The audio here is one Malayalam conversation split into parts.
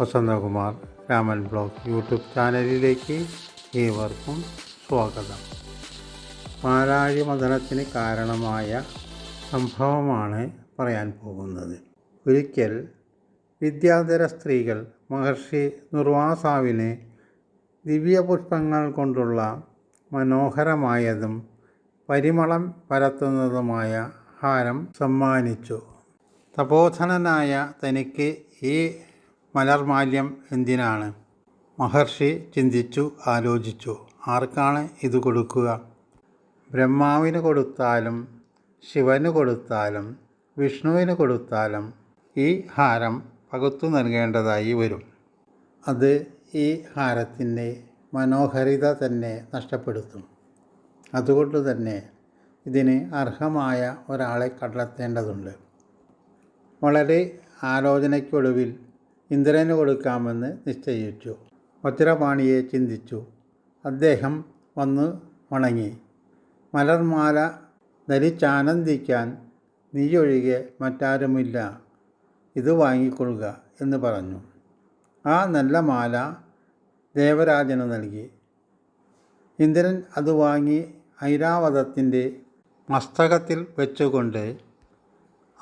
വസന്തകുമാർ രാമൻ ബ്ലോഗ് യൂട്യൂബ് ചാനലിലേക്ക് ഏവർക്കും സ്വാഗതം. പാലാഴി മതനത്തിന് കാരണമായ സംഭവമാണ് പറയാൻ പോകുന്നത്. ഒരിക്കൽ വിദ്യാധര സ്ത്രീകൾ മഹർഷി നിർവാസാവിന് ദിവ്യപുഷ്പങ്ങൾ കൊണ്ടുള്ള മനോഹരമായതും പരിമളം പരത്തുന്നതുമായ ഹാരം സമ്മാനിച്ചു. തപോധനനായ തനിക്ക് ഈ മലർമാല്യം എന്തിനാണ്? മഹർഷി ചിന്തിച്ചു ആലോചിച്ചു. ആർക്കാണ് ഇത് കൊടുക്കുക? ബ്രഹ്മാവിന് കൊടുത്താലും ശിവന് കൊടുത്താലും വിഷ്ണുവിന് കൊടുത്താലും ഈ ഹാരം പകുത്തു നൽകേണ്ടതായി വരും. അത് ഈ ഹാരത്തിന്റെ മനോഹരിത തന്നെ നഷ്ടപ്പെടുത്തും. അതുകൊണ്ട് തന്നെ ഇതിന് അർഹമായ ഒരാളെ കണ്ടെത്തേണ്ടതുണ്ട്. വളരെ ആലോചനയ്ക്കൊടുവിൽ ഇന്ദ്രന് കൊടുക്കാമെന്ന് നിശ്ചയിച്ചു. വജ്രപാണിയെ ചിന്തിച്ചു. അദ്ദേഹം വന്ന് വണങ്ങി. മലർമാല ധരിച്ചാനന്ദിക്കാൻ നീയൊഴികെ മറ്റാരുമില്ല. ഇത് വാങ്ങിക്കൊള്ളുക എന്ന് പറഞ്ഞു. ആ നല്ല മാല ദേവരാജന് നൽകി. ഇന്ദ്രൻ അത് വാങ്ങി ഐരാവതത്തിന്റെ മസ്തകത്തിൽ വെച്ചുകൊണ്ട്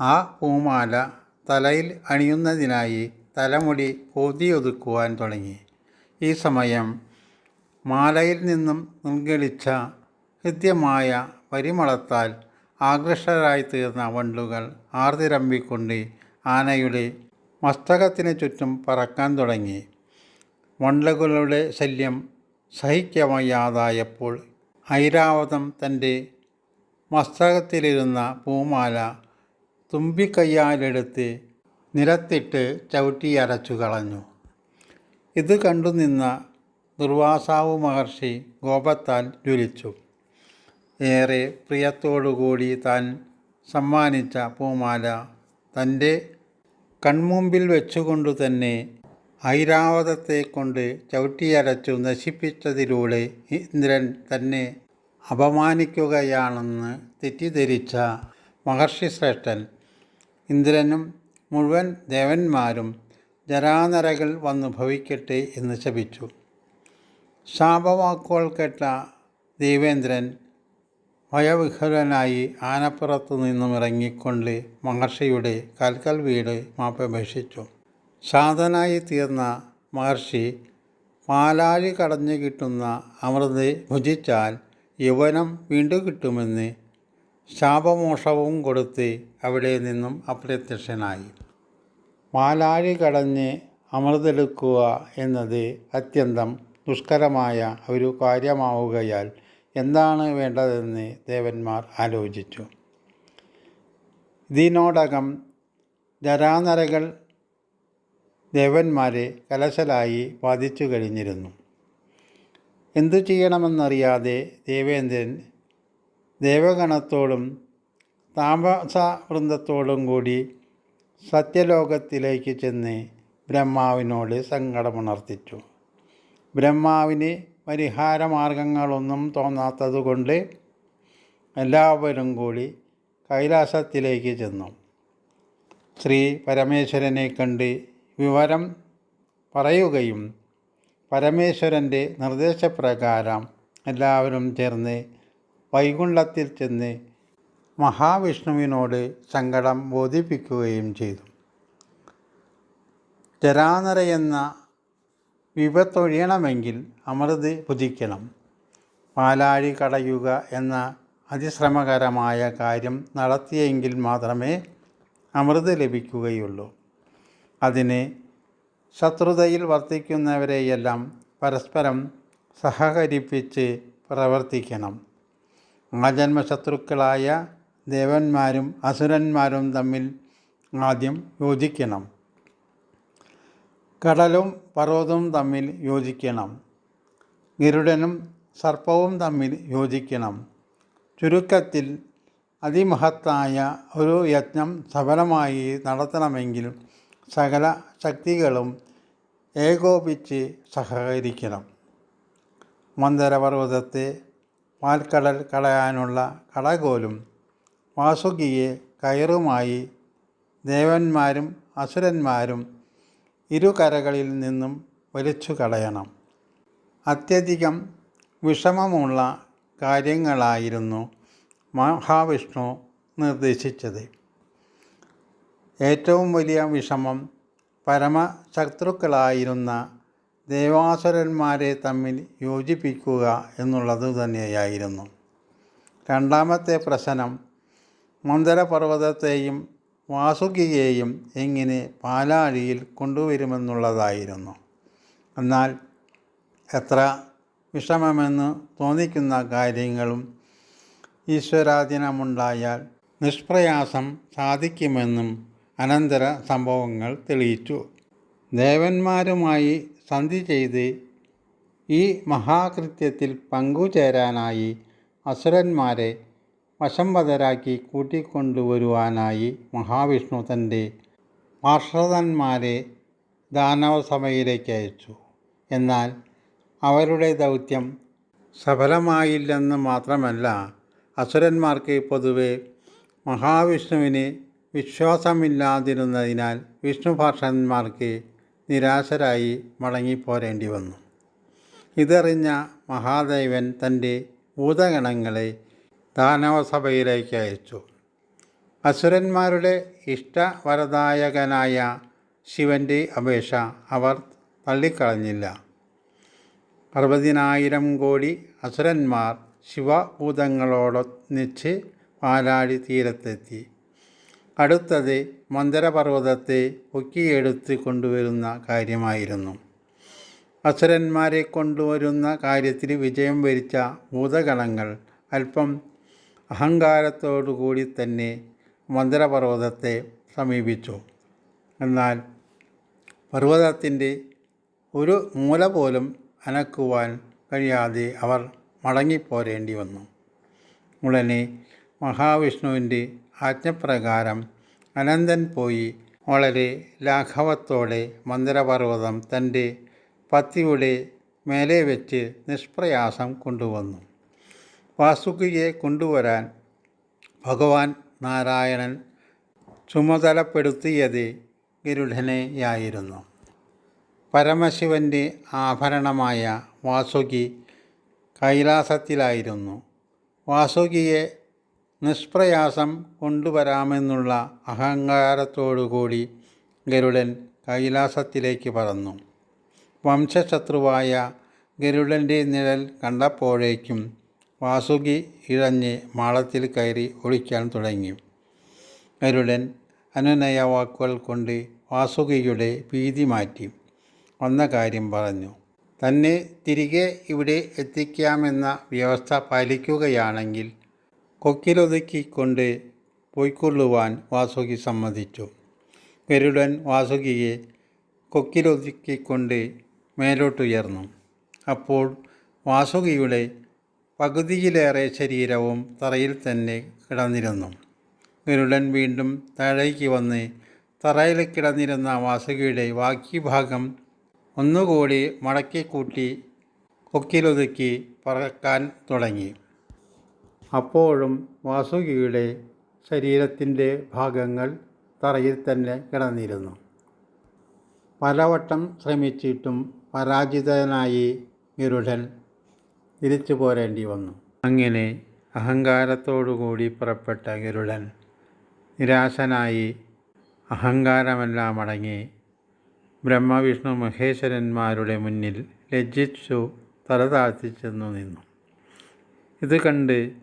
ആ പൂമാല തലയിൽ അണിയുന്നതിനായി തലമുടി പൊതിയൊതുക്കുവാൻ തുടങ്ങി. ഈ സമയം മാലയിൽ നിന്നും നിർഗളിച്ച ഹൃദ്യമായ പരിമളത്താൽ ആകൃഷ്ടരായി തീർന്ന വണ്ടുകൾ ആർതിരമ്പിക്കൊണ്ട് ആനയുടെ മസ്തകത്തിന് ചുറ്റും പറക്കാൻ തുടങ്ങി. വണ്ടുകളുടെ ശല്യം സഹിക്കവയ്യാതായപ്പോൾ ഐരാവതം തന്റെ മസ്തകത്തിലിരുന്ന പൂമാല തുമ്പിക്കയ്യാലെടുത്ത് നിലത്തിട്ട് ചവിട്ടിയരച്ചു കളഞ്ഞു. ഇത് കണ്ടുനിന്ന ദുർവാസാവു മഹർഷി കോപത്താൽ ജ്വലിച്ചു. ഏറെ പ്രിയത്തോടുകൂടി താൻ സമ്മാനിച്ച പൂമാല തന്റെ കൺമുമ്പിൽ വെച്ചുകൊണ്ടു തന്നെ ഐരാവതത്തെ കൊണ്ട് ചവിട്ടിയരച്ചു നശിപ്പിച്ചതിലൂടെ ഇന്ദ്രൻ തന്നെ അപമാനിക്കുകയാണെന്ന് തെറ്റിദ്ധരിച്ച മഹർഷി ശ്രേഷ്ഠൻ. ഇന്ദ്രനും മുഴുവൻ ദേവന്മാരും ജരാനരകൾ വന്നു ഭവിക്കട്ടെ എന്ന് ശപിച്ചു. ശാപവാക്കുകൾ കേട്ട ദേവേന്ദ്രൻ ഭയവിഹുലനായി ആനപ്പുറത്ത് നിന്നും ഇറങ്ങിക്കൊണ്ട് മഹർഷിയുടെ കൽക്കൽ വീട് മാപ്പപേക്ഷിച്ചു. സാധനായി തീർന്ന മഹർഷി പാലാഴി കടഞ്ഞു കിട്ടുന്ന അമൃത് ഭുജിച്ചാൽ യൗവനം വീണ്ടും കിട്ടുമെന്ന് ശാപമോഷവും കൊടുത്ത് അവിടെ നിന്നും അപ്രത്യക്ഷനായി. മാലാഴി കടഞ്ഞ് അമൃതെടുക്കുക എന്നത് അത്യന്തം ദുഷ്കരമായ ഒരു കാര്യമാവുകയാൽ എന്താണ് വേണ്ടതെന്ന് ദേവന്മാർ ആലോചിച്ചു. ഇതിനോടകം ജരാനരകൾ ദേവന്മാരെ കലശലായി ബാധിച്ചു കഴിഞ്ഞിരുന്നു. എന്തു ചെയ്യണമെന്നറിയാതെ ദേവേന്ദ്രൻ ദേവഗണത്തോടും താമസ വൃന്ദത്തോടും കൂടി സത്യലോകത്തിലേക്ക് ചെന്ന് ബ്രഹ്മാവിനോട് സങ്കടമുണർത്തിച്ചു. ബ്രഹ്മാവിന് പരിഹാരമാർഗങ്ങളൊന്നും തോന്നാത്തതുകൊണ്ട് എല്ലാവരും കൂടി കൈലാസത്തിലേക്ക് ചെന്നു. ശ്രീ പരമേശ്വരനെ കണ്ട് വിവരം പറയുകയും പരമേശ്വരന്റെ നിർദ്ദേശപ്രകാരം എല്ലാവരും ചേർന്ന് വൈകുണ്ഠത്തിൽ ചെന്ന് മഹാവിഷ്ണുവിനോട് സങ്കടം ബോധിപ്പിക്കുകയും ചെയ്തു. ജരാനര എന്ന വിപത്തൊഴിയണമെങ്കിൽ അമൃത് പുതിക്കണം പാലാഴി കടയുക എന്ന അതിശ്രമകരമായ കാര്യം നടത്തിയെങ്കിൽ മാത്രമേ അമൃത് ലഭിക്കുകയുള്ളൂ. അതിന് ശത്രുതയിൽ വർത്തിക്കുന്നവരെയെല്ലാം പരസ്പരം സഹകരിപ്പിച്ച് പ്രവർത്തിക്കണം. ആജന്മശത്രുക്കളായ ദേവന്മാരും അസുരന്മാരും തമ്മിൽ ആദ്യം യോജിക്കണം. കടലും പർവതവും തമ്മിൽ യോജിക്കണം. ഗരുഡനും സർപ്പവും തമ്മിൽ യോജിക്കണം. ചുരുക്കത്തിൽ അതിമഹത്തായ ഒരു യജ്ഞം സഫലമായി നടത്തണമെങ്കിൽ സകല ശക്തികളും ഏകോപിച്ച് സഹകരിക്കണം. മന്ദരപർവതത്തെ പാൽക്കടൽ കടയാനുള്ള കടകോലും വാസുകിയെ കയറുമായി ദേവന്മാരും അസുരന്മാരും ഇരു കരകളിൽ നിന്നും വലിച്ചു കളയണം. അത്യധികം വിഷമമുള്ള കാര്യങ്ങളായിരുന്നു മഹാവിഷ്ണു നിർദ്ദേശിച്ചത്. ഏറ്റവും വലിയ വിഷമം പരമശത്രുക്കളായിരുന്ന ദേവാസുരന്മാരെ തമ്മിൽ യോജിപ്പിക്കുക എന്നുള്ളത് തന്നെയായിരുന്നു. രണ്ടാമത്തെ പ്രശ്നം മന്ദരപർവതത്തെയും വാസുകിയെയും എങ്ങനെ പാലാഴിയിൽ കൊണ്ടുവരുമെന്നുള്ളതായിരുന്നു. എന്നാൽ എത്ര വിഷമമെന്ന് തോന്നിക്കുന്ന കാര്യങ്ങളും ഈശ്വരാധീനമുണ്ടായാൽ നിഷ്പ്രയാസം സാധിക്കുമെന്നും അനന്തര സംഭവങ്ങൾ തെളിയിച്ചു. ദേവന്മാരുമായി സന്ധി ചെയ്ത് ഈ മഹാകൃത്യത്തിൽ പങ്കുചേരാനായി അസുരന്മാരെ വശംവതരാക്കി കൂട്ടിക്കൊണ്ടുവരുവാനായി മഹാവിഷ്ണു തന്റെ പാർഷദന്മാരെ ദാനവസഭയിലേക്ക് അയച്ചു. എന്നാൽ അവരുടെ ദൗത്യം സഫലമായില്ലെന്ന് മാത്രമല്ല അസുരന്മാർക്ക് പൊതുവെ മഹാവിഷ്ണുവിന് വിശ്വാസമില്ലാതിരുന്നതിനാൽ വിഷ്ണുഭാഷന്മാർക്ക് നിരാശരായി മടങ്ങിപ്പോരേണ്ടി വന്നു. ഇതറിഞ്ഞ മഹാദേവൻ തന്റെ ഭൂതഗണങ്ങളെ ദാനവസഭയിലേക്ക് അയച്ചു. അസുരന്മാരുടെ ഇഷ്ടവരദായകനായ ശിവന്റെ അപേക്ഷ അവർ തള്ളിക്കളഞ്ഞില്ല. അറുപതിനായിരം കോടി അസുരന്മാർ ശിവഭൂതങ്ങളോടൊന്നിച്ച് പാലാഴി തീരത്തെത്തി. അടുത്തത് മന്ദരപർവതത്തെ പൊക്കിയെടുത്ത് കൊണ്ടുവരുന്ന കാര്യമായിരുന്നു. അസുരന്മാരെ കൊണ്ടുവരുന്ന കാര്യത്തിൽ വിജയം വരിച്ച ഭൂതഗണങ്ങൾ അല്പം അഹങ്കാരത്തോടുകൂടി തന്നെ മന്ദരപർവതത്തെ സമീപിച്ചു. എന്നാൽ പർവതത്തിന്റെ ഒരു മൂല പോലും അനക്കുവാൻ കഴിയാതെ അവർ മടങ്ങിപ്പോരേണ്ടി വന്നു ഉടനെ മഹാവിഷ്ണുവിന്റെ ആജ്ഞപ്രകാരം അനന്തൻ പോയി വളരെ ലാഘവത്തോടെ മന്ദിരപർവതം തന്റെ പത്തിയുടെ മേലെ വെച്ച് നിഷ്പ്രയാസം കൊണ്ടുവന്നു. വാസുകിയെ കൊണ്ടുവരാൻ ഭഗവാൻ നാരായണൻ ചുമതലപ്പെടുത്തിയത് ഗരുഡനെയായിരുന്നു. പരമശിവന്റെ ആഭരണമായ വാസുകി കൈലാസത്തിലായിരുന്നു. വാസുകിയെ നിഷ്പ്രയാസം കൊണ്ടുവരാമെന്നുള്ള അഹങ്കാരത്തോടുകൂടി ഗരുഡൻ കൈലാസത്തിലേക്ക് പറന്നു. വംശശത്രുവായ ഗരുഡന്റെ നിഴൽ കണ്ടപ്പോഴേക്കും വാസുകി ഇഴഞ്ഞ് മാളത്തിൽ കയറി ഒളിക്കാൻ തുടങ്ങി. ഗരുഡൻ അനുനയ വാക്കുകൾ കൊണ്ട് വാസുകിയുടെ ഭീതി മാറ്റി. വന്ന കാര്യം പറഞ്ഞു. തന്നെ തിരികെ ഇവിടെ എത്തിക്കാമെന്ന വ്യവസ്ഥ പാലിക്കുകയാണെങ്കിൽ കൊക്കിലൊതുക്കിക്കൊണ്ട് പോയിക്കൊള്ളുവാൻ വാസുകി സമ്മതിച്ചു. ഗരുഡൻ വാസുകിയെ കൊക്കിലൊതുക്കിക്കൊണ്ട് മേലോട്ടുയർന്നു. അപ്പോൾ വാസുകിയുടെ പകുതിയിലേറെ ശരീരവും തറയിൽ തന്നെ കിടന്നിരുന്നു. ഗരുഡൻ വീണ്ടും താഴേക്ക് വന്ന് തറയിൽ കിടന്നിരുന്ന വാസുകിയുടെ ബാക്കി ഭാഗം ഒന്നുകൂടി മടക്കിക്കൂട്ടി കൊക്കിലൊതുക്കി പറക്കാൻ തുടങ്ങി. അപ്പോഴും വാസുകിയുടെ ശരീരത്തിന്റെ ഭാഗങ്ങൾ തറയിൽ തന്നെ കിടന്നിരുന്നു. പലവട്ടം ശ്രമിച്ചിട്ടും പരാജിതനായി ഗരുഡൻ തിരിച്ചു പോരേണ്ടി വന്നു. അങ്ങനെ അഹങ്കാരത്തോടുകൂടി പുറപ്പെട്ട ഗരുഡൻ നിരാശനായി അഹങ്കാരമെല്ലാം അടങ്ങി ബ്രഹ്മവിഷ്ണു മഹേശ്വരന്മാരുടെ മുന്നിൽ ലജ്ജിച്ചു തലതാഴ്ത്തിച്ചെന്നു നിന്നു. ഇത് കണ്ട്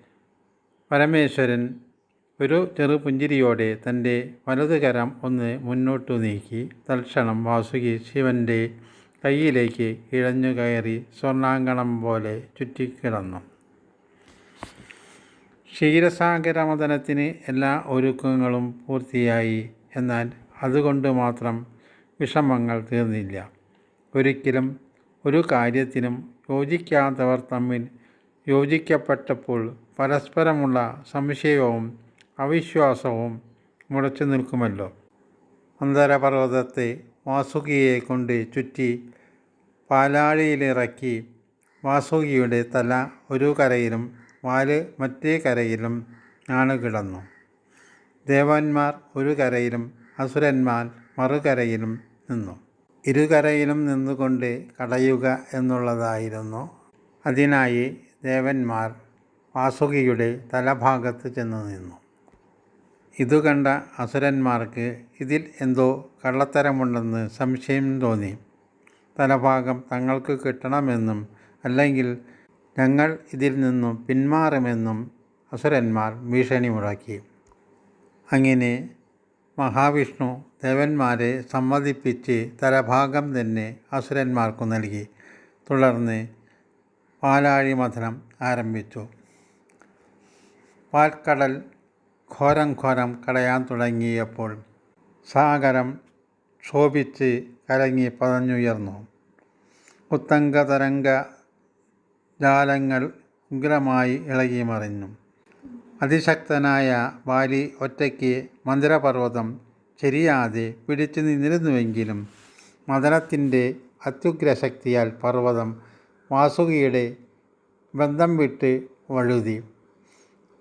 പരമേശ്വരൻ ഒരു ചെറുപുഞ്ചിരിയോടെ തന്റെ വലതുകരം ഒന്ന് മുന്നോട്ടു നീക്കി തൽക്ഷണം വാസുകി ശിവന്റെ കയ്യിലേക്ക് ഇഴഞ്ഞു കയറി സ്വർണാങ്കണം പോലെ ചുറ്റിക്കിടന്നു. ക്ഷീരസാഗരമതനത്തിന് എല്ലാ ഒരുക്കങ്ങളും പൂർത്തിയായി. എന്നാൽ അതുകൊണ്ട് മാത്രം വിഷമങ്ങൾ തീർന്നില്ല. ഒരിക്കലും ഒരു കാര്യത്തിനും യോജിക്കാത്തവർ തമ്മിൽ യോജിക്കപ്പെട്ടപ്പോൾ പരസ്പരമുള്ള സംശയവും അവിശ്വാസവും മുടച്ചു നിൽക്കുമല്ലോ. അന്തരപർവതത്തെ വാസുകിയെ കൊണ്ട് ചുറ്റി പാലാഴിയിലിറക്കി വാസുകിയുടെ തല ഒരു കരയിലും വാൽ മറ്റേ കരയിലും ആണ് കിടന്നു. ദേവന്മാർ ഒരു കരയിലും അസുരന്മാർ മറുകരയിലും നിന്നു. ഇരുകരയിലും നിന്നുകൊണ്ട് കടയുക എന്നുള്ളതായിരുന്നു. അതിനായി ദേവന്മാർ വാസുകിയുടെ തലഭാഗത്ത് ചെന്ന് നിന്നു. ഇതു കണ്ട അസുരന്മാർക്ക് ഇതിൽ എന്തോ കള്ളത്തരമുണ്ടെന്ന് സംശയം തോന്നി. തലഭാഗം തങ്ങൾക്ക് കിട്ടണമെന്നും അല്ലെങ്കിൽ ഞങ്ങൾ ഇതിൽ നിന്നും പിന്മാറുമെന്നും അസുരന്മാർ ഭീഷണി മുഴക്കി അങ്ങനെ മഹാവിഷ്ണു ദേവന്മാരെ സമ്മതിപ്പിച്ച് തലഭാഗം തന്നെ അസുരന്മാർക്കു നൽകി. തുടർന്ന് പാലാഴി മഥനം ആരംഭിച്ചു. പാൽക്കടൽ ഘോരം ഘോരം കടയാൻ തുടങ്ങിയപ്പോൾ സാഗരം ക്ഷോഭിച്ച് കലങ്ങി പതഞ്ഞുയർന്നു. ഉത്തംഗതരംഗ ജാലങ്ങൾ ഉഗ്രമായി ഇളകി മറിഞ്ഞു. അതിശക്തനായ ബാലി ഒറ്റയ്ക്ക് മന്ദിരപർവതം ചെരിയാതെ പിടിച്ചു നിന്നിരുന്നുവെങ്കിലും മദനത്തിന്റെ അത്യുഗ്രശക്തിയാൽ പർവതം വാസുകിയുടെ ബന്ധം വിട്ട് വഴുതി.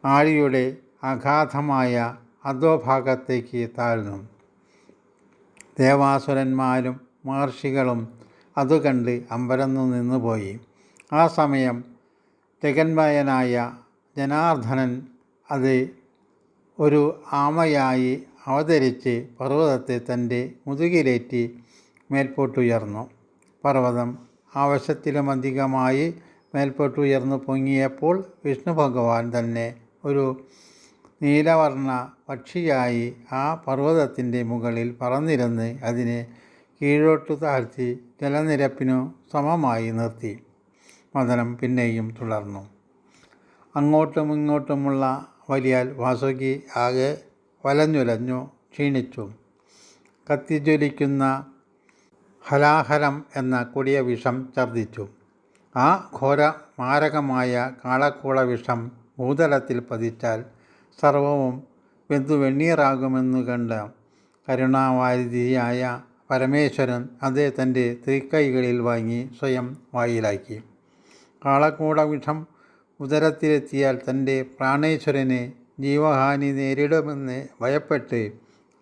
ആഴിയുടെ അഗാധമായ അധോഭാഗത്തേക്ക് താഴ്ന്നു. ദേവാസുരന്മാരും മഹർഷികളും അതുകണ്ട് അമ്പരന്ന് നിന്നുപോയി. ആ സമയം ജഗന്മയനായ ജനാർദ്ദനൻ അത് ഒരു ആമയായി അവതരിച്ച് പർവതത്തെ തന്റെ മുതുകിലേറ്റി മേൽപോട്ടുയർന്നു. പർവതം ആവശ്യത്തിലുമധികമായി മേൽപോട്ടുയർന്നു പൊങ്ങിയപ്പോൾ വിഷ്ണു ഭഗവാൻ തന്നെ ഒരു നീലവർണ പക്ഷിയായി ആ പർവതത്തിന്റെ മുകളിൽ പറന്നിരുന്ന് അതിനെ കീഴോട്ടു താഴ്ത്തി ജലനിരപ്പിനു സമമായി നിർത്തി. മദനം പിന്നെയും തുടർന്നു. അങ്ങോട്ടും ഇങ്ങോട്ടുമുള്ള വലിയാൽ വാസുകി ആകെ വലഞ്ഞുലഞ്ഞു ക്ഷീണിച്ചു. കത്തിജ്വലിക്കുന്ന ഹലാഹലം എന്ന കൊടിയ വിഷം ഛർദ്ദിച്ചു. ആ ഘോര മാരകമായ കാളക്കൂള വിഷം ഭൂതലത്തിൽ പതിച്ചാൽ സർവവും വെന്തു വെണ്ണീറാകുമെന്നു കണ്ട് കരുണാവാരിധിയായ പരമേശ്വരൻ അതേ തന്റെ തൃക്കൈകളിൽ വാങ്ങി സ്വയം വായിലാക്കി. കാളക്കൂട വിഷം ഉദരത്തിലെത്തിയാൽ തന്റെ പ്രാണേശ്വരനെ ജീവഹാനി നേരിടുമെന്ന് ഭയപ്പെട്ട്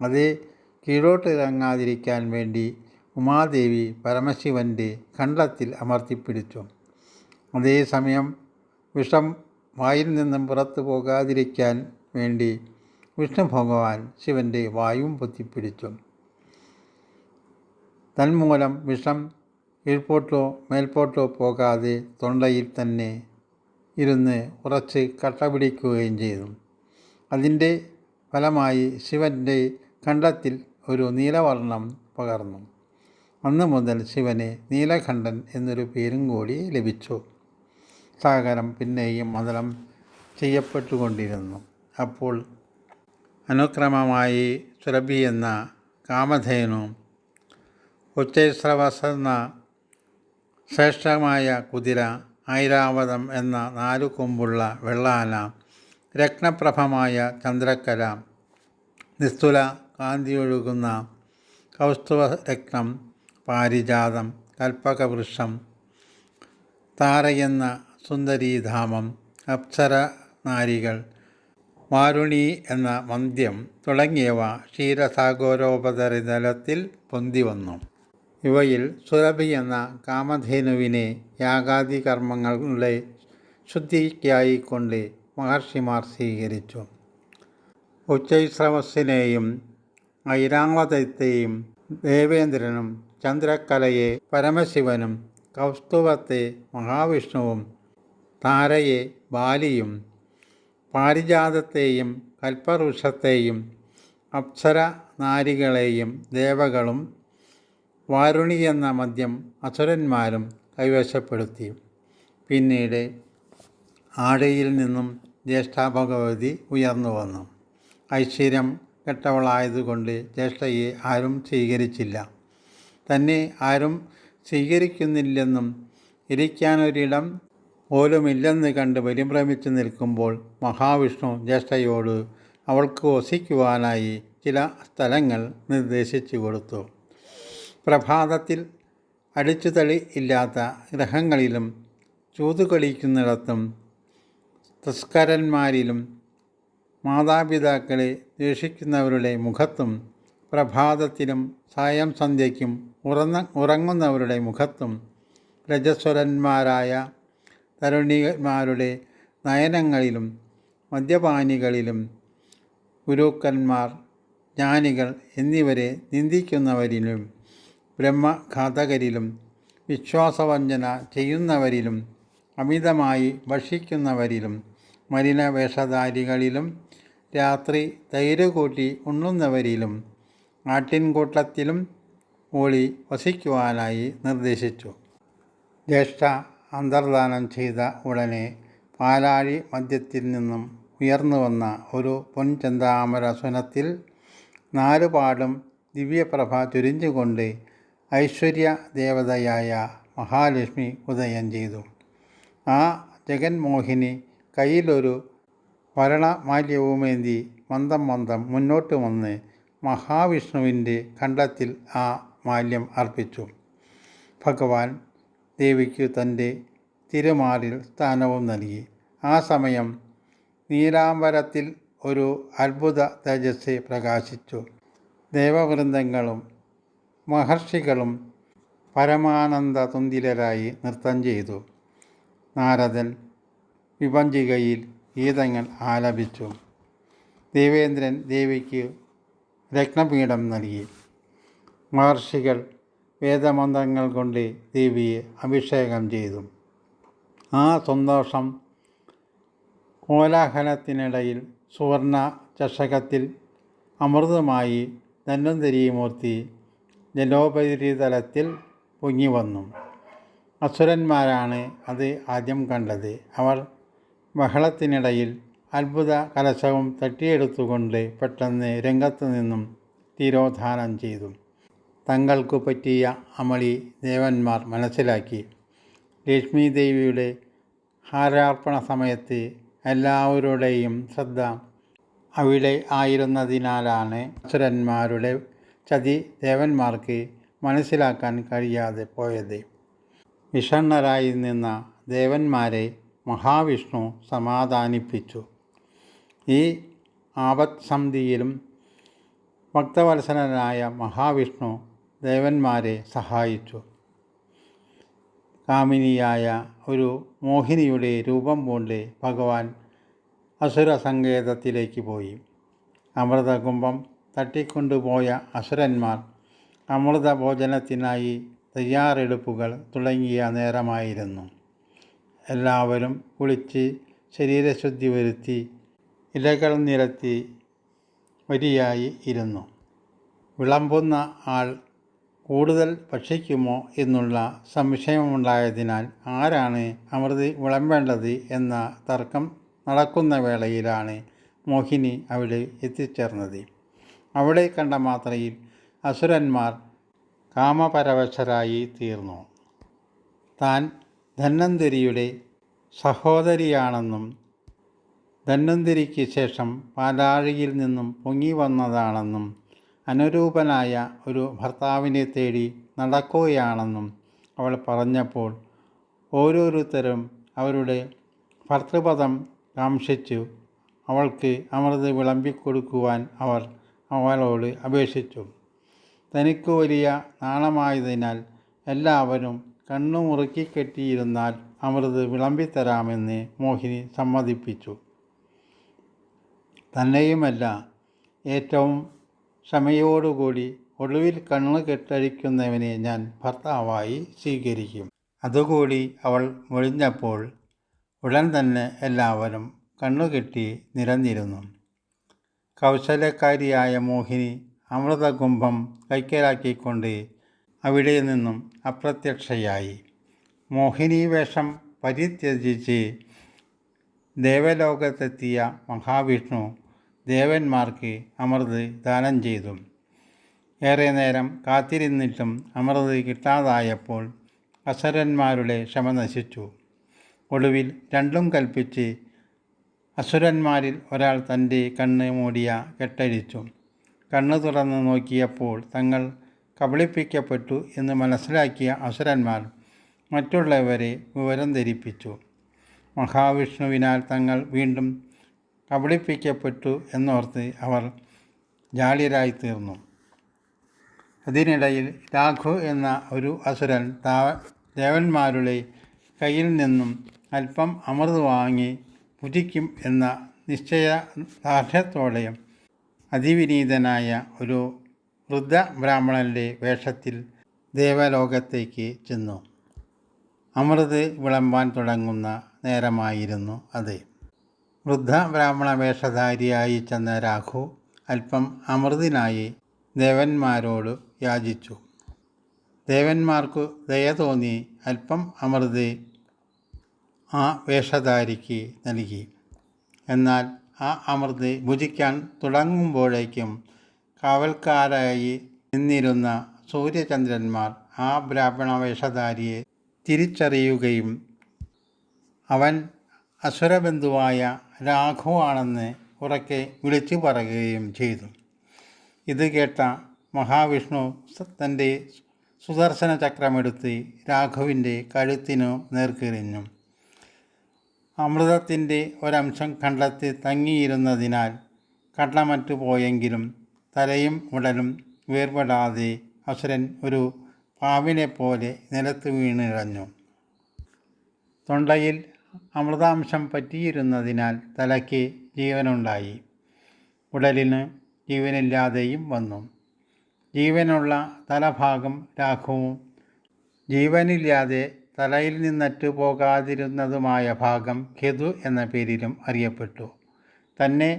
അതേ കീഴോട്ടിറങ്ങാതിരിക്കാൻ വേണ്ടി ഉമാദേവി പരമശിവന്റെ കണ്ടത്തിൽ അമർത്തിപ്പിടിച്ചു. അതേസമയം വിഷം വായിൽ നിന്നും പുറത്തു പോകാതിരിക്കാൻ വേണ്ടി വിഷ്ണു ഭഗവാൻ ശിവന്റെ വായും പൊത്തിപ്പിടിച്ചു. തന്മൂലം വിഷം കീഴ്പോട്ടോ മേൽപോട്ടോ പോകാതെ തൊണ്ടയിൽ തന്നെ ഇരുന്ന് ഉറച്ച് കട്ട പിടിക്കുകയും ചെയ്തു. അതിന്റെ ഫലമായി ശിവന്റെ കണ്ടത്തിൽ ഒരു നീലവർണം പകർന്നു. അന്ന് മുതൽ ശിവന് നീലകണ്ഠൻ എന്നൊരു പേരും കൂടി ലഭിച്ചു. സാഗരം പിന്നെയും മതലം ചെയ്യപ്പെട്ടുകൊണ്ടിരുന്നു. അപ്പോൾ അനുക്രമമായി സുരഭി എന്ന കാമധേനും ഉച്ചൈശ്രവസ എന്ന ശ്രേഷ്ഠമായ കുതിര ഐരാവതം എന്ന നാലു കൊമ്പുള്ള വെള്ളാന രത്നപ്രഭമായ ചന്ദ്രക്കല നിസ്തുല കാന്തിയൊഴുകുന്ന കൗസ്തുവരത്നം പാരിജാതം കൽപ്പകവൃക്ഷം താരയെന്ന സുന്ദരീധാമം അപ്സര നാരികൾ മാരുണി എന്ന മന്ദ്യം തുടങ്ങിയവ ക്ഷീരസാഗോരോപതരിതലത്തിൽ പൊന്തി വന്നു ഇവയിൽ സുരഭി എന്ന കാമധേനുവിനെ യാഗാദി കർമ്മങ്ങളുടെ ശുദ്ധിക്കായിക്കൊണ്ട് മഹർഷിമാർ സ്വീകരിച്ചു. ഉച്ചൈസ്രവസ്സിനെയും ഐരാവതത്തെയും ദേവേന്ദ്രനും ചന്ദ്രക്കലയെ പരമശിവനും കൗസ്തുവത്തെ മഹാവിഷ്ണുവും താരയെ ബാലിയും പാരിജാതത്തെയും കൽപ്പവൃക്ഷത്തെയും അപ്സര നാരികളെയും ദേവകളും വാരുണി എന്ന മദ്യം അസുരന്മാരും കൈവശപ്പെടുത്തി. പിന്നീട് ആഴയിൽ നിന്നും ജ്യേഷ്ഠ ഭഗവതി ഉയർന്നു വന്നു. ഐശ്വര്യം കെട്ടവളായതുകൊണ്ട് ജ്യേഷ്ഠയെ ആരും സ്വീകരിച്ചില്ല. തന്നെ ആരും സ്വീകരിക്കുന്നില്ലെന്നും ഇരിക്കാനൊരിടം പോലുമില്ലെന്ന് കണ്ട് പരിഭ്രമിച്ച് നിൽക്കുമ്പോൾ മഹാവിഷ്ണു ജ്യേഷ്ഠയോട് അവൾക്ക് വസിക്കുവാനായി ചില സ്ഥലങ്ങൾ നിർദ്ദേശിച്ചു കൊടുത്തു. പ്രഭാതത്തിൽ അടിച്ചുതളി ഇല്ലാത്ത ഗ്രഹങ്ങളിലും ചൂതുകളിക്കുന്നിടത്തും തസ്കരന്മാരിലും മാതാപിതാക്കളെ ദ്വേഷിക്കുന്നവരുടെ മുഖത്തും പ്രഭാതത്തിലും സായം സന്ധ്യയ്ക്കും ഉറന്ന ഉറങ്ങുന്നവരുടെ മുഖത്തും രജസ്വരന്മാരായ തരുണിമാരുടെ നയനങ്ങളിലും മദ്യപാനികളിലും ഗുരുക്കന്മാർ ജ്ഞാനികൾ എന്നിവരെ നിന്ദിക്കുന്നവരിലും ബ്രഹ്മഘാതകരിലും വിശ്വാസവഞ്ചന ചെയ്യുന്നവരിലും അമിതമായി ഭക്ഷിക്കുന്നവരിലും മലിന വേഷധാരികളിലും രാത്രി തൈര് കൂട്ടി ഉണ്ണുന്നവരിലും ആട്ടിൻകൂട്ടത്തിലും ഓളി വസിക്കുവാനായി നിർദ്ദേശിച്ചു. ജ്യേഷ്ഠ അന്തർദാനം ചെയ്ത ഉടനെ പാലാഴി മദ്യത്തിൽ നിന്നും ഉയർന്നു വന്ന ഒരു പൊൻചന്താമര സ്വനത്തിൽ നാലുപാടും ദിവ്യപ്രഭ ചുരിഞ്ഞുകൊണ്ട് ഐശ്വര്യ ദേവതയായ മഹാലക്ഷ്മി ഉദയം ചെയ്തു. ആ ജഗന്മോഹിനി കയ്യിലൊരു ഭരണമാല്യവുമേന്തി മന്ദം മന്ദം മുന്നോട്ട് വന്ന് മഹാവിഷ്ണുവിന്റെ കണ്ടത്തിൽ ആ മാല്യം അർപ്പിച്ചു. ഭഗവാൻ ദേവിക്ക് തന്റെ തിരുമാറിൽ സ്ഥാനവും നൽകി. ആ സമയം നീലാംബരത്തിൽ ഒരു അത്ഭുത തേജസ് പ്രകാശിച്ചു. ദേവവൃന്ദങ്ങളും മഹർഷികളും പരമാനന്ദ തുന്തിലരായി നൃത്തം ചെയ്തു. നാരദൻ വിപഞ്ചികയിൽ ഗീതങ്ങൾ ആലപിച്ചു. ദേവേന്ദ്രൻ ദേവിക്ക് രത്നപീഠം നൽകി. മഹർഷികൾ വേദമന്ത്രങ്ങൾ കൊണ്ട് ദേവിയെ അഭിഷേകം ചെയ്തു. ആ സന്തോഷം കോലാഹലത്തിനിടയിൽ സുവർണ ചഷകത്തിൽ അമൃതമായി ധന്വന്തരീമൂർത്തി ജലോപരിതലത്തിൽ പൊങ്ങി വന്നു. അസുരന്മാരാണ് അത് ആദ്യം കണ്ടത്. അവർ ബഹളത്തിനിടയിൽ അത്ഭുത കലശവും തട്ടിയെടുത്തുകൊണ്ട് പെട്ടെന്ന് രംഗത്തു നിന്നും തിരോധാനം ചെയ്തു. തങ്ങൾക്ക് പറ്റിയ അമളി ദേവന്മാർ മനസ്സിലാക്കി. ലക്ഷ്മി ദേവിയുടെ ഹാരാർപ്പണ സമയത്ത് എല്ലാവരുടെയും ശ്രദ്ധ അവിടെ ആയിരുന്നതിനാലാണ് അസുരന്മാരുടെ ചതി ദേവന്മാർക്ക് മനസ്സിലാക്കാൻ കഴിയാതെ പോയത്. വിഷണ്ണരായി നിന്ന ദേവന്മാരെ മഹാവിഷ്ണു സമാധാനിപ്പിച്ചു. ഈ ആപത്സന്ധിയിലും ഭക്തവത്സരനായ മഹാവിഷ്ണു ദേവന്മാരെ സഹായിച്ചു. കാമിനിയായ ഒരു മോഹിനിയുടെ രൂപം കൊണ്ട് ഭഗവാൻ അസുര സങ്കേതത്തിലേക്ക് പോയി. അമൃതകുംഭം തട്ടിക്കൊണ്ടുപോയ അസുരന്മാർ അമൃത ഭോജനത്തിനായി തയ്യാറെടുപ്പുകൾ തുടങ്ങിയ നേരമായിരുന്നു. എല്ലാവരും കുളിച്ച് ശരീരശുദ്ധി വരുത്തി ഇലകൾ നിരത്തി വരിയായി ഇരുന്നു. വിളമ്പുന്ന ആൾ കൂടുതൽ ഭക്ഷിക്കുമോ എന്നുള്ള സംശയമുണ്ടായതിനാൽ ആരാണ് അമൃത് വിളമ്പേണ്ടത് എന്ന തർക്കം നടക്കുന്ന വേളയിലാണ് മോഹിനി അവിടെ എത്തിച്ചേർന്നത്. അവിടെ കണ്ട മാത്രയിൽ അസുരന്മാർ കാമപരവശരായി തീർന്നു. താൻ ധന്വന്തിരിയുടെ സഹോദരിയാണെന്നും ധന്വന്തിരിക്ക് ശേഷം പാലാഴിയിൽ നിന്നും പൊങ്ങി വന്നതാണെന്നും അനുരൂപനായ ഒരു ഭർത്താവിനെ തേടി നടക്കുകയാണെന്നും അവൾ പറഞ്ഞപ്പോൾ ഓരോരുത്തരും അവരുടെ ഭർത്തൃപദം കാംക്ഷിച്ചു. അവൾക്ക് അമൃത് വിളമ്പിക്കൊടുക്കുവാൻ അവർ അവളോട് അപേക്ഷിച്ചു. തനിക്ക് വലിയ നാണമായതിനാൽ എല്ലാവരും കണ്ണു മുറുക്കി കെട്ടിയിരുന്നാൽ അമൃത് വിളമ്പിത്തരാമെന്ന് മോഹിനി സമ്മതിപ്പിച്ചു. തന്നെയുമല്ല ഏറ്റവും ക്ഷമയോടുകൂടി ഒടുവിൽ കണ്ണു കെട്ടഴിക്കുന്നവനെ ഞാൻ ഭർത്താവായി സ്വീകരിക്കും. അതുകൂടി അവൾ മൊഴിഞ്ഞപ്പോൾ ഉടൻ തന്നെ എല്ലാവരും കണ്ണുകെട്ടി നിരന്നിരുന്നു. കൗശലക്കാരിയായ മോഹിനി അമൃതകുംഭം കൈക്കലാക്കിക്കൊണ്ട് അവിടെ നിന്നും അപ്രത്യക്ഷയായി. മോഹിനി വേഷം പരിത്യജിച്ച് ദേവലോകത്തെത്തിയ മഹാവിഷ്ണു ദേവന്മാർക്ക് അമൃത് ദാനം ചെയ്തു. ഏറെ നേരം കാത്തിരുന്നിട്ടും അമൃത് കിട്ടാതായപ്പോൾ അസുരന്മാരുടെ ക്ഷമ നശിച്ചു. ഒടുവിൽ രണ്ടും കൽപ്പിച്ച് അസുരന്മാരിൽ ഒരാൾ തന്റെ കണ്ണ് മൂടിയ കെട്ടഴിച്ചു. കണ്ണ് തുറന്ന് നോക്കിയപ്പോൾ തങ്ങൾ കബളിപ്പിക്കപ്പെട്ടു എന്ന് മനസ്സിലാക്കിയ അസുരന്മാർ മറ്റുള്ളവരെ വിവരം ധരിപ്പിച്ചു. മഹാവിഷ്ണുവിനാൽ തങ്ങൾ വീണ്ടും കബളിപ്പിക്കപ്പെട്ടു എന്നോർത്ത് അവർ ജാള്യരായിത്തീർന്നു. അതിനിടയിൽ രാഘു എന്ന ഒരു അസുരൻ താവ ദേവന്മാരുടെ കയ്യിൽ നിന്നും അല്പം അമൃത് വാങ്ങി ഭുജിക്കും എന്ന നിശ്ചയ ദാർഢ്യത്തോടെ അതിവിനീതനായ ഒരു വൃദ്ധ ബ്രാഹ്മണന്റെ വേഷത്തിൽ ദേവലോകത്തേക്ക് ചെന്നു. അമൃത് വിളമ്പാൻ തുടങ്ങുന്ന നേരമായിരുന്നു അത്. വൃദ്ധ ബ്രാഹ്മണ വേഷധാരിയായി ചെന്ന രാഘു അല്പം അമൃതിനായി ദേവന്മാരോട് യാചിച്ചു. ദേവന്മാർക്കു ദയ തോന്നി അല്പം അമൃത് ആ വേഷധാരിക്ക് നൽകി. എന്നാൽ ആ അമൃത് ഭുജിക്കാൻ തുടങ്ങുമ്പോഴേക്കും കാവൽക്കാരായി നിന്നിരുന്ന സൂര്യചന്ദ്രന്മാർ ആ ബ്രാഹ്മണ വേഷധാരിയെ തിരിച്ചറിയുകയും അവൻ അസുരബന്ധുവായ രാഘവാണെന്ന് ഉറക്കെ വിളിച്ചു പറയുകയും ചെയ്തു. ഇത് കേട്ട മഹാവിഷ്ണു തന്റെ സുദർശന ചക്രമെടുത്ത് രാഘുവിന്റെ കഴുത്തിനു നേർക്കെറിഞ്ഞു. അമൃതത്തിന്റെ ഒരംശം കണ്ടെത്തി തങ്ങിയിരുന്നതിനാൽ കണ്ണമറ്റു പോയെങ്കിലും തലയും ഉടലും വേർപെടാതെ അസുരൻ ഒരു പാവിനെപ്പോലെ പോലെ നിലത്ത് വീണിഴഞ്ഞു. തൊണ്ടയിൽ അമൃതാംശം പറ്റിയിരുന്നതിനാൽ തലയ്ക്ക് ജീവനുണ്ടായി. ഉടലിന് ജീവനില്ലാതെയും വന്നു. ജീവനുള്ള തലഭാഗം രാഘവും ജീവനില്ലാതെ തലയിൽ നിന്നറ്റു പോകാതിരുന്നതുമായ ഭാഗം ഖെതു എന്ന പേരിലും അറിയപ്പെട്ടു. തന്നെ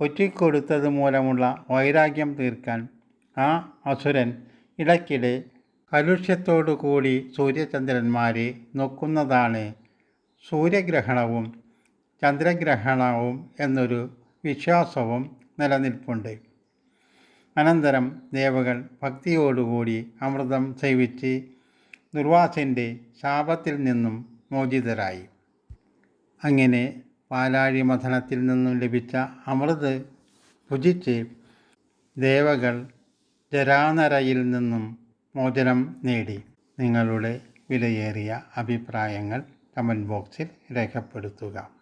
ഒറ്റിക്കൊടുത്തത് മൂലമുള്ള വൈരാഗ്യം തീർക്കാൻ ആ അസുരൻ ഇടയ്ക്കിടെ കലുഷ്യത്തോടു കൂടി സൂര്യചന്ദ്രന്മാരെ നോക്കുന്നതാണ് സൂര്യഗ്രഹണവും ചന്ദ്രഗ്രഹണവും എന്നൊരു വിശ്വാസവും നിലനിൽപ്പുണ്ട്. അനന്തരം ദേവകൾ ഭക്തിയോടുകൂടി അമൃതം സേവിച്ച് ദുർവാസിന്റെ ശാപത്തിൽ നിന്നും മോചിതരായി. അങ്ങനെ പാലാഴി മഥനത്തിൽ നിന്നും ലഭിച്ച അമൃത് ഭുജിച്ച് ദേവകൾ ജരാനരയിൽ നിന്നും മോചനം നേടി. നിങ്ങളുടെ വിലയേറിയ അഭിപ്രായങ്ങൾ കമന്റ് ബോക്സിൽ രേഖപ്പെടുത്തുക.